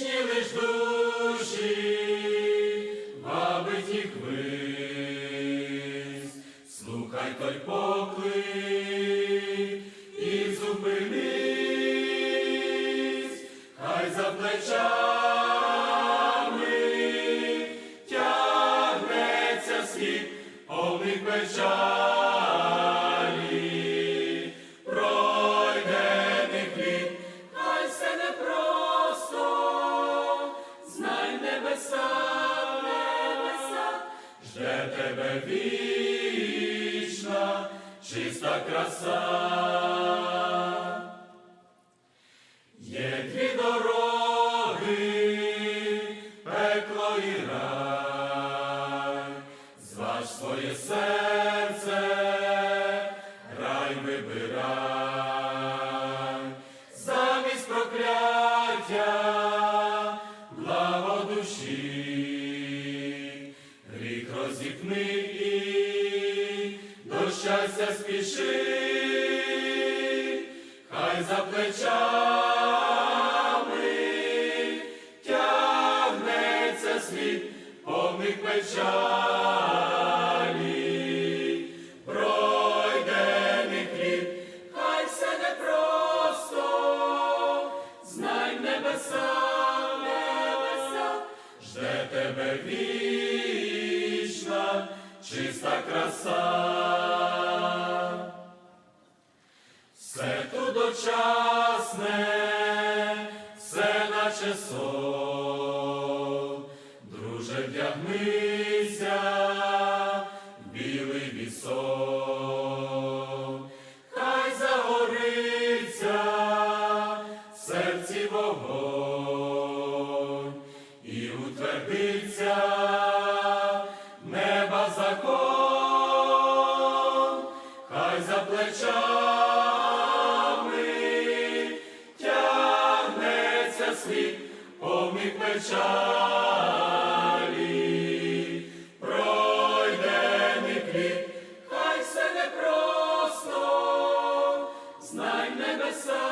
вічні лиш душі, бабиті квиз, слухай той поклик і зупинись, хай за плечами тягнеться світ, повний печаль. Тебе вічна, чиста краса. Є дві дороги, пекло і рай, зваж своє серце, рай вибирай, і до щастя спіши хай за плечами тягнеться світ повних печалі, пройдених літ, хай все непросто, знай небеса, небеса, жде тебе вічна, чиста краса. Все тут дочасне, все наче сон, друже вдягнися, закон, хай за плечами тягнеться світ повних печалі, пройдених літ, хай все непросто, знай небеса,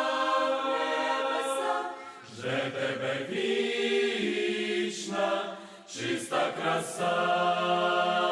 жде тебе вічна, чиста краса.